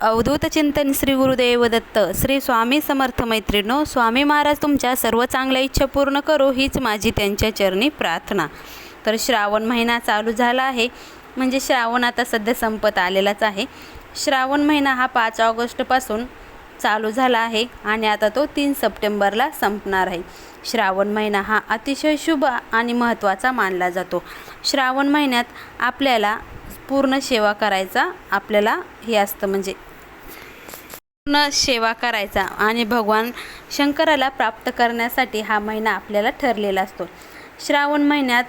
अवधूत चिंतन श्री गुरुदेव दत्त श्री स्वामी समर्थ मैत्रिणो स्वामी महाराज तुमच्या सर्व चांगल्या इच्छा पूर्ण करो हीच माझी त्यांच्या चरणी प्रार्थना. तर श्रावण महिना चालू झाला आहे. म्हणजे श्रावण आता सध्या संपत आलेलाच आहे. श्रावण महिना हा पाच ऑगस्टपासून चालू झाला आहे आणि आता तो तीन सप्टेंबरला संपणार आहे. श्रावण महिना हा अतिशय शुभ आणि महत्त्वाचा मानला जातो. श्रावण महिन्यात आपल्याला पूर्ण सेवा करायचा आपल्याला हे असतं म्हणजे पूर्ण सेवा करायचा आणि भगवान शंकराला प्राप्त करण्यासाठी हा महिना आपल्याला ठरलेला असतो. श्रावण महिन्यात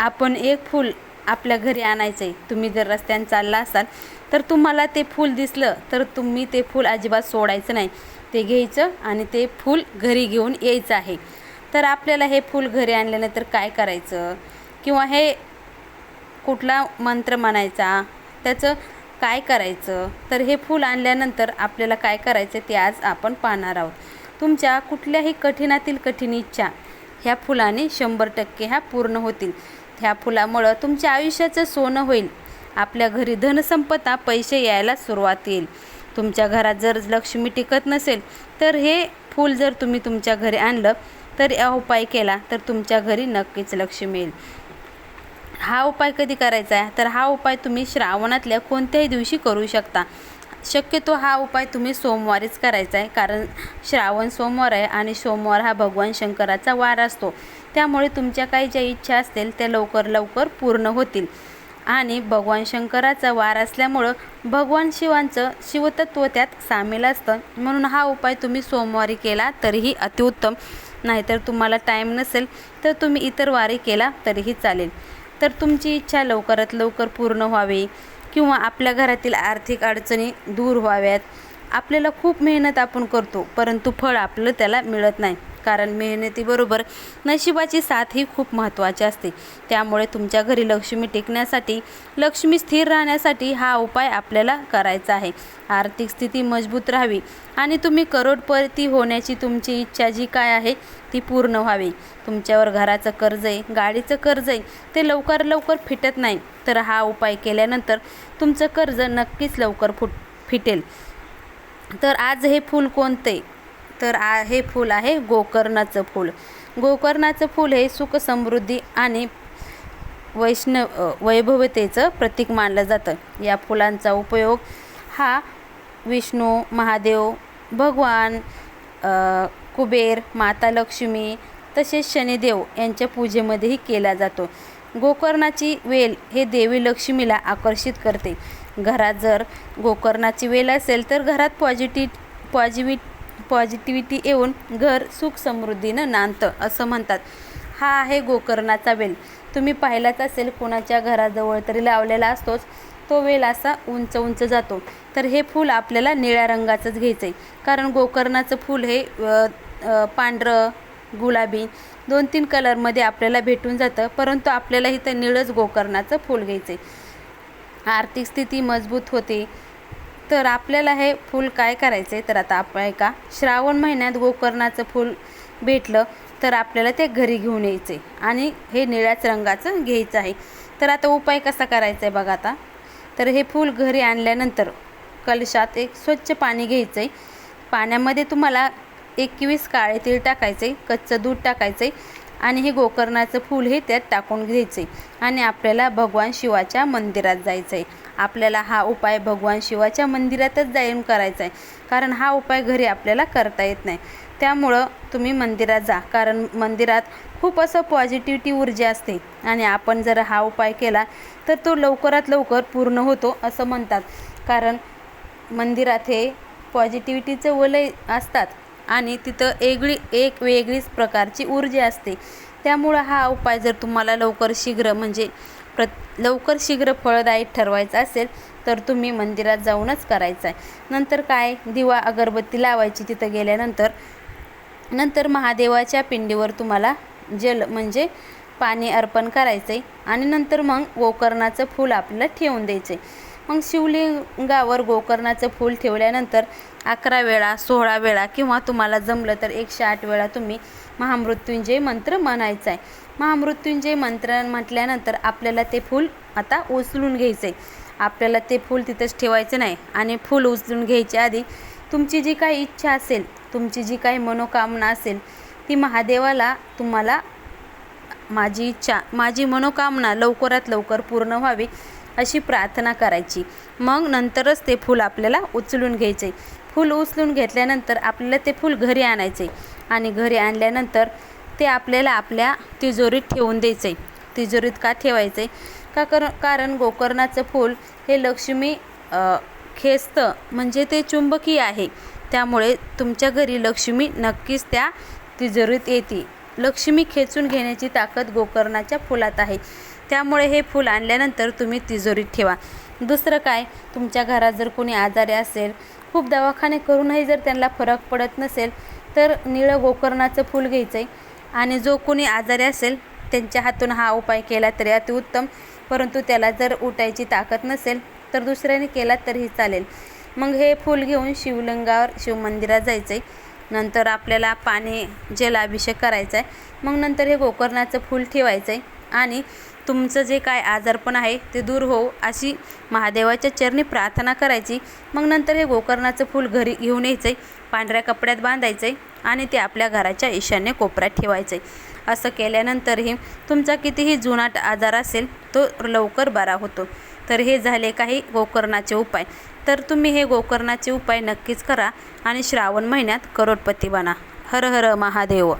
आपण एक फूल आपल्या घरी आणायचं. आहे तुम्ही जर रस्त्याने चालला असाल तर तुम्हाला ते फूल दिसलं तर तुम्ही ते फूल अजिबात सोडायचं नाही. ते घ्यायचं आणि ते फूल घरी घेऊन यायचं आहे. तर आपल्याला हे फूल घरी आणल्यानंतर काय करायचं? किंवा हे कुठला मंत्र म्हणायचा? त्याचं काय करायचं? तर हे फूल आणल्यानंतर आपल्याला काय करायचं ते आज आपण पाहणार आहोत. तुमच्या कुठल्याही कठीणातील कठीण इच्छा ह्या फुलाने शंभर टक्के ह्या पूर्ण होतील. ह्या फुलामुळं तुमच्या आयुष्याचं सोनं होईल. आपल्या घरी धनसंपदा पैसे यायला सुरुवात येईल. तुमच्या घरात जर लक्ष्मी टिकत नसेल तर हे फूल जर तुम्ही तुमच्या घरी आणलं तर हा उपाय केला तर तुमच्या घरी नक्कीच लक्ष्मी येईल. हा उपाय कधी करायचा आहे? तर हा उपाय तुम्ही श्रावणातल्या कोणत्याही दिवशी करू शकता. शक्यतो हा उपाय तुम्ही सोमवारीच करायचा आहे. कारण श्रावण सोमवार आहे आणि सोमवार हा भगवान शंकराचा वार असतो. त्यामुळे तुमच्या काही ज्या इच्छा असतील त्या लवकर लवकर पूर्ण होतील. आणि भगवान शंकराचा वार असल्यामुळं भगवान शिवांचं शिवतत्व त्यात सामील असतं. म्हणून हा उपाय तुम्ही सोमवारी केला तरीही अतिउत्तम. नाहीतर तुम्हाला टाईम नसेल तर तुम्ही इतर वारी केला तरीही चालेल. तर तुमची इच्छा लवकरात लवकर पूर्ण व्हावी किंवा आपल्या घरातील आर्थिक अडचणी दूर व्हाव्यात. आपल्याला खूप मेहनत आपण करतो परंतु फळ आपलं त्याला मिळत नाही. कारण मेहनतीबरोबर नशिबाची साथ ही खूप महत्त्वाची असते. त्यामुळे तुमच्या घरी लक्ष्मी टिकण्यासाठी लक्ष्मी स्थिर राहण्यासाठी हा उपाय आपल्याला करायचा आहे. आर्थिक स्थिती मजबूत राहावी आणि तुम्ही करोडपती होण्याची तुमची इच्छा जी काय आहे ती पूर्ण व्हावी. तुमच्यावर घराचं कर्ज आहे गाडीचं कर्ज आहे ते लवकर लवकर फिटत नाही तर हा उपाय केल्यानंतर तुमचं कर्ज नक्कीच लवकर फुट फिटेल. तर आज हे फूल कोणते? तर आ हे फूल आहे गोकर्णाचं फूल. गोकर्णाचं फूल हे सुख समृद्धी आणि वैष्णव वैभवतेचं प्रतीक मानलं जातं. या फुलांचा उपयोग हा विष्णू महादेव भगवान कुबेर माता लक्ष्मी तसेच शनिदेव यांच्या पूजेमध्येही केला जातो. गोकर्णाची वेल हे देवी लक्ष्मीला आकर्षित करते. घरात जर गोकर्णाची वेल असेल तर घरात पॉझिटिव पॉझिटिव्हि पॉझिटिव्हिटी येऊन घर सुख समृद्धीनं नांदतं असं म्हणतात. हा आहे गोकर्णाचा वेल. तुम्ही पाहिलाच असेल कोणाच्या घराजवळ तरी लावलेला असतोच तो वेल असा उंच उंच जातो. तर हे फूल आपल्याला निळ्या रंगाचंच घ्यायचं आहे कारण गोकर्णाचं फूल हे पांढरं गुलाबी दोन तीन कलरमध्ये आपल्याला भेटून जातं परंतु आपल्याला इथं निळंच गोकर्णाचं फूल घ्यायचं आहे आर्थिक स्थिती मजबूत होते. तर आपल्याला हे फूल काय करायचं आहे तर आता आपण ऐका श्रावण महिन्यात गोकर्णाचं फूल भेटलं तर आपल्याला ते घरी घेऊन यायचं आहे आणि हे निळ्याच रंगाचं घ्यायचं आहे. तर आता उपाय कसा करायचा आहे बघा आता. तर हे फूल घरी आणल्यानंतर कलशात एक स्वच्छ पाणी घ्यायचं आहे पाण्यामध्ये तुम्हाला एकवीस काळे तीळ टाकायचे कच्चं दूध टाकायचं आहे आणि हे गोकर्णाचं फूल हे त्यात टाकून घ्यायचे. आणि आपल्याला भगवान शिवाच्या मंदिरात जायचं आहे आपल्याला हा उपाय भगवान शिवाच्या मंदिरातच जाऊन करायचा आहे कारण हा उपाय घरी आपल्याला करता येत नाही. त्यामुळं तुम्ही मंदिरात जा. कारण मंदिरात खूप असं पॉझिटिव्हिटी ऊर्जा असते. आणि आपण जर हा उपाय केला तर तो लवकरात लवकर पूर्ण होतो असं म्हणतात. कारण मंदिरात हे पॉझिटिव्हिटीचं वलय असतात. आणि तिथं एगळी एक वेगळीच प्रकारची ऊर्जा असते. त्यामुळं हा उपाय जर तुम्हाला लवकर शीघ्र म्हणजे प्र लवकर शीघ्र फळदायी ठरवायचा असेल तर तुम्ही मंदिरात जाऊनच करायचं आहे नंतर काय? दिवा अगरबत्ती लावायची तिथं गेल्यानंतर नंतर महादेवाच्या पिंडीवर तुम्हाला जल म्हणजे पाणी अर्पण करायचं आहे आणि नंतर मग गोकर्णाचं फूल आपल्याला ठेवून द्यायचं आहे मग शिवलिंगावर गोकर्णाचं फूल ठेवल्यानंतर अकरा वेळा सोळा वेळा किंवा तुम्हाला जमलं तर एकशे आठ वेळा तुम्ही महामृत्युंजय मंत्र म्हणायचा आहे. महामृत्युंजय मंत्र म्हटल्यानंतर आपल्याला ते फूल आता उचलून घ्यायचं आहे आपल्याला ते फूल तिथंच ठेवायचं नाही आणि फूल उचलून घ्यायच्या आधी तुमची जी काही इच्छा असेल तुमची जी काही मनोकामना असेल ती महादेवाला तुम्हाला माझी इच्छा माझी मनोकामना लवकरात लवकर पूर्ण व्हावी. अशी प्रार्थना करायची. मग नंतरच ते फूल आपल्याला उचलून घ्यायचे. फूल उचलून घेतल्यानंतर आपल्याला ते फूल घरी आणायचे आणि घरी आणल्यानंतर ते आपल्याला आपल्या तिजोरीत ठेवून द्यायचे. तिजोरीत का ठेवायचे? का कर कारण गोकर्णाचं फूल हे लक्ष्मी खेचतं म्हणजे ते चुंबकीय आहे. त्यामुळे तुमच्या घरी लक्ष्मी नक्कीच त्या तिजोरीत येते. लक्ष्मी खेचून घेण्याची ताकद गोकर्णाच्या फुलात आहे. त्यामुळे हे फूल आणल्यानंतर तुम्ही तिजोरीत ठेवा. दुसरं काय तुमच्या घरात जर कोणी आजारी असेल खूप दवाखाने करूनही जर त्यांना फरक पडत नसेल तर निळं गोकर्णाचं फूल घ्यायचं आहे आणि जो कोणी आजारी असेल त्यांच्या हातून हा उपाय केला तरी अतिउत्तम परंतु त्याला जर उठायची ताकद नसेल तर दुसऱ्याने केला तरीही चालेल. मग हे फूल घेऊन शिवलिंगावर शिवमंदिरात जायचं आहे नंतर आपल्याला पाणी जलाभिषेक करायचा आहे मग नंतर हे गोकर्णाचं फूल ठेवायचं आहे आणि तुमचं जे काय आजारपण आहे ते दूर होऊ अशी महादेवाच्या चरणी प्रार्थना करायची. मग नंतर हे गोकर्णाचं फूल घरी घेऊन यायचं आहे पांढऱ्या कपड्यात बांधायचं आहे आणि ते आपल्या घराच्या ईशान्य कोपऱ्यात ठेवायचं आहे असं केल्यानंतरही तुमचा कितीही जुनाट आजार असेल तो लवकर बरा होतो. तर हे झाले काही गोकर्णाचे उपाय. तर तुम्ही हे गोकर्णाचे उपाय नक्कीच करा आणि श्रावण महिन्यात करोडपती बना. हर हर महादेव.